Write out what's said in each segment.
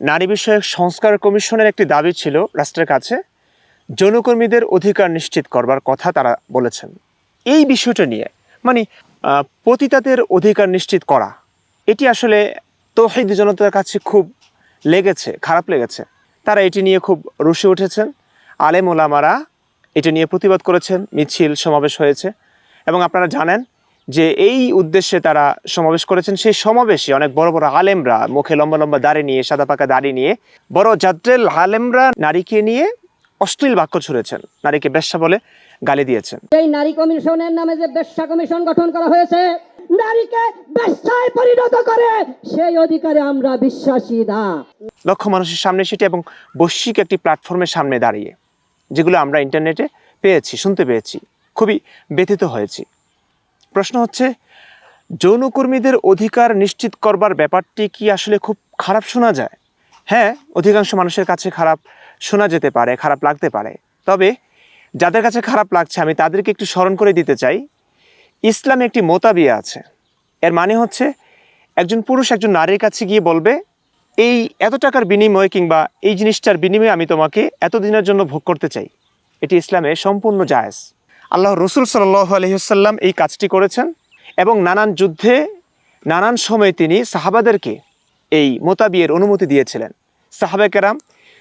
নারী বিষয়ক সংস্কার কমিশনের একটি দাবি ছিল রাষ্ট্রের কাছে, যৌনকর্মীদের অধিকার নিশ্চিত করবার কথা তারা বলেছেন। এই বিষয়টা নিয়ে মানে পতিতাদের অধিকার নিশ্চিত করা, এটি আসলে তৌহিদ জনতার কাছে খুব লেগেছে, খারাপ লেগেছে। তারা এটি নিয়ে খুব রুশে উঠেছেন। আলেম ওলামারা এটি নিয়ে প্রতিবাদ করেছেন, মিছিল সমাবেশ হয়েছে। এবং আপনারা জানেন যে এই উদ্দেশ্যে তারা সমাবেশ করেছেন সেই সমাবেশে অনেক বড় বড় আলেমরা মুখে লম্বা লম্বা দাড়ি নিয়ে সাদা পাকা দাড়ি নিয়ে বড় জাদ্রেল আলেমরা নারীকে নিয়ে অশ্লীল বাক্য ছুড়েছেন। নারীকে বেশ্যা বলে গালি দিয়েছেন। এই নারী কমিশনের নামে যে বেশ্যা কমিশন গঠন করা হয়েছে নারীকে বেশ্যায় পরিণত করে সেই অধিকারে আমরা বিশ্বাসী না। লক্ষ মানুষের সামনে সেটি এবং বৈশ্বিক একটি প্ল্যাটফর্মের সামনে দাঁড়িয়ে যেগুলো আমরা ইন্টারনেটে পেয়েছি শুনতে পেয়েছি খুবই ব্যথিত হয়েছি। প্রশ্ন হচ্ছে, যৌনকর্মীদের অধিকার নিশ্চিত করবার ব্যাপারটি কি আসলে খুব খারাপ শোনা যায়? হ্যাঁ অধিকাংশ মানুষের কাছে খারাপ শোনা যেতে পারে, খারাপ লাগতে পারে। তবে যাদের কাছে খারাপ লাগছে, আমি তাদেরকে একটু স্মরণ করে দিতে চাই। ইসলামে একটি মোতাবিয়া আছে। এর মানে হচ্ছে, একজন পুরুষ একজন নারীর কাছে গিয়ে বলবে, এই এত টাকার বিনিময়ে কিংবা এই জিনিসটার বিনিময়ে আমি তোমাকে এতদিনের জন্য ভোগ করতে চাই। এটি ইসলামে সম্পূর্ণ জায়েজ। আল্লাহ রসুল সাল্লাহ আলহিহাল্লাম এই কাজটি করেছেন এবং নানান যুদ্ধে, নানান সময় তিনি সাহাবাদেরকে এই মোতাবিয়ের অনুমতি দিয়েছিলেন। সাহাবে কেরাম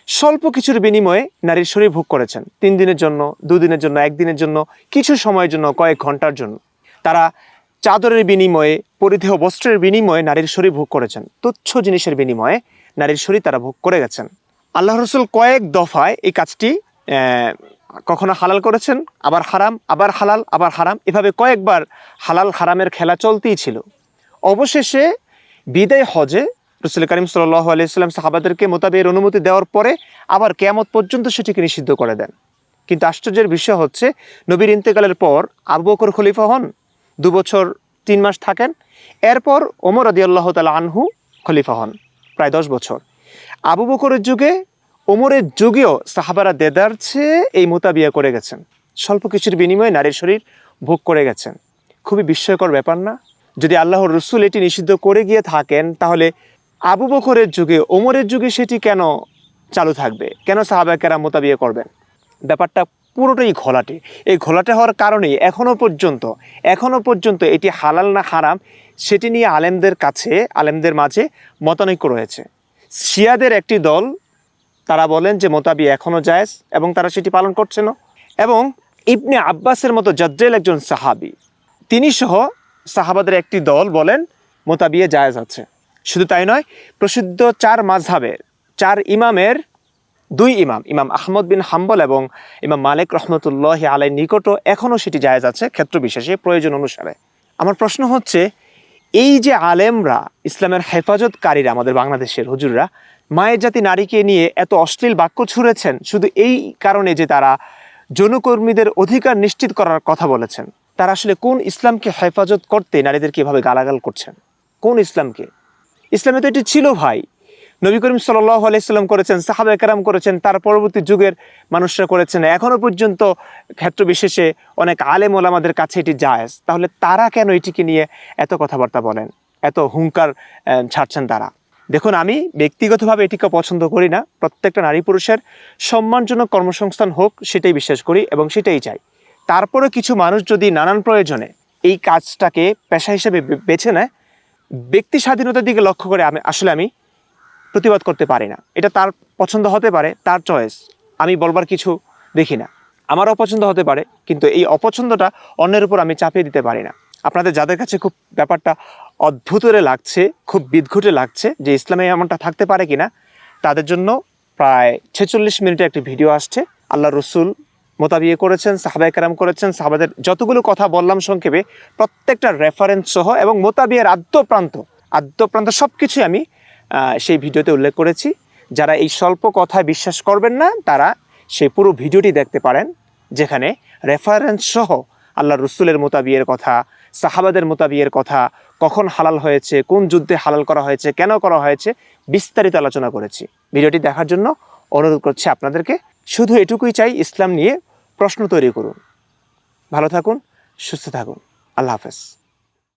স্বল্প কিছুর বিনিময়ে নারীর শরীর ভোগ করেছেন। তিন দিনের জন্য দুদিনের জন্য একদিনের জন্য, কিছু সময়ের জন্য, কয়েক ঘণ্টার জন্য। তারা চাদরের বিনিময়ে, পরিধেয় বস্ত্রের বিনিময়ে নারীর শরীর ভোগ করেছেন। তুচ্ছ জিনিসের বিনিময়ে নারীর শরীর তারা ভোগ করে গেছেন। আল্লাহ রসুল কয়েক দফায় এই কাজটি কখনো হালাল করেছেন, আবার হারাম, আবার হালাল, আবার হারাম, এভাবে কয়েকবার হালাল হারামের খেলা চলতেই ছিল। অবশেষে বিদায় হজে রসুল করিম সাল্লাহ আলাইসাল্লাম সাহাবাদেরকে মোতাবের অনুমতি দেওয়ার পরে আবার কেয়ামত পর্যন্ত সেটিকে নিষিদ্ধ করে দেন। কিন্তু আশ্চর্যের বিষয় হচ্ছে, নবীর ইন্তেকালের পর আবু বকর খলিফা হন, দু বছর তিন মাস থাকেন, এরপর ওমর আদি আল্লাহ তালা আনহু খলিফা হন, প্রায় দশ বছর। আবু বকরের যুগে ওমরের যুগেও সাহাবারা দেদার চেয়ে এই মোতাবিয়া করে গেছেন। স্বল্প কিছুর বিনিময়ে নারীর শরীর ভোগ করে গেছেন। খুবই বিস্ময়কর ব্যাপার না? যদি আল্লাহর রসুল এটি নিষিদ্ধ করে গিয়ে থাকেন, তাহলে আবু বকরের যুগে, ওমরের যুগে সেটি কেন চালু থাকবে? কেন সাহাবাকেরা মোতাবিয়া করবেন? ব্যাপারটা পুরোটাই ঘোলাটে। এই ঘোলাটে হওয়ার কারণেই এখনও পর্যন্ত এখনও পর্যন্ত এটি হালাল না হারাম, সেটি নিয়ে আলেমদের কাছে, আলেমদের মাঝে মতানৈক্য রয়েছে। শিয়াদের একটি দল তারা বলেন যে মোতাবি এখনও জায়েজ এবং তারা সেটি পালন করছে না। এবং ইবনে আব্বাসের মতো জাদ্রেল একজন সাহাবি, তিনি সহ সাহাবাদের একটি দল বলেন মোতাবিয়ে জায়েজ আছে। শুধু তাই নয়, প্রসিদ্ধ চার মাঝহাবের চার ইমামের, দুই ইমাম ইমাম আহমদ বিন হাম্বল এবং ইমাম মালিক রহমতুল্লাহ আলাই নিকটও এখনও সেটি জায়েজ আছে ক্ষেত্র বিশেষে প্রয়োজন অনুসারে। আমার প্রশ্ন হচ্ছে এই যে আলেমরা, ইসলামের হেফাজতকারীরা, আমাদের বাংলাদেশের হুজুররা, মায়ের জাতি নারীকে নিয়ে এত অশ্লীল বাক্য ছুঁড়েছেন, শুধু এই কারণে যে তারা যৌনকর্মীদের অধিকার নিশ্চিত করার কথা বলেছেন। তারা আসলে কোন ইসলামকে হেফাজত করতে নারীদেরকে এভাবে গালাগাল করছেন? কোন ইসলামকে? ইসলামে তো এটি ছিল ভাই। নবী করিম সাল্লাহ আলাইসাল্লাম করেছেন সাহাবা একরাম করেছেন, তার পরবর্তী যুগের মানুষরা করেছেন। এখনও পর্যন্ত ক্ষেত্র বিশেষে অনেক আলেম ওলামাদের কাছে এটি জায়েজ। তাহলে তারা কেন এটিকে নিয়ে এত কথাবার্তা বলেন? এত হুঙ্কার ছাড়ছেন তারা? দেখুন, আমি ব্যক্তিগতভাবে এটিকে পছন্দ করি না। প্রত্যেকটা নারী পুরুষের সম্মানজনক কর্মসংস্থান হোক, সেটাই বিশ্বাস করি এবং সেটাই চাই। তারপরে কিছু মানুষ যদি নানান প্রয়োজনে এই কাজটাকে পেশা হিসেবে বেছে নেয়, ব্যক্তি স্বাধীনতার দিকে লক্ষ্য করে আমি, আসলে আমি প্রতিবাদ করতে পারি না। এটা তার পছন্দ হতে পারে, তার চয়েস আমি বলবার কিছু দেখি না। আমারও অপছন্দ হতে পারে, কিন্তু এই অপছন্দটা অন্যের উপর আমি চাপিয়ে দিতে পারি না। আপনাদের যাদের কাছে খুব ব্যাপারটা অদ্ভুতরে লাগছে, খুব বিদঘুটে লাগছে যে ইসলামে এমনটা থাকতে পারে কিনা, তাদের জন্য প্রায় ছেচল্লিশ মিনিটে একটি ভিডিও আসছে। আল্লাহ রসুল মোতাবিয়ে করেছেন সাহাবাই কারাম করেছেন, সাহাবাদের যতগুলো কথা বললাম সংক্ষেপে, প্রত্যেকটা রেফারেন্স সহ এবং মোতাবিয়ের আদ্যপ্রান্ত আদ্যপ্রান্ত সব কিছুই আমি সেই ভিডিওতে উল্লেখ করেছি। যারা এই স্বল্প কথায় বিশ্বাস করবেন না, তারা সেই পুরো ভিডিওটি দেখতে পারেন, যেখানে রেফারেন্স সহ আল্লাহ রসুলের মোতাবিয়ের কথা, সাহাবাদের মোতাবিয়ের কথা, কখন হালাল হয়েছে, কোন যুদ্ধে হালাল করা হয়েছে, কেন করা হয়েছে, বিস্তারিত আলোচনা করেছি। ভিডিওটি দেখার জন্য অনুরোধ করছি আপনাদেরকে শুধু এটুকুই চাই, ইসলাম নিয়ে প্রশ্ন তৈরি করুন। ভালো থাকুন, সুস্থ থাকুন। আল্লাহ হাফেজ।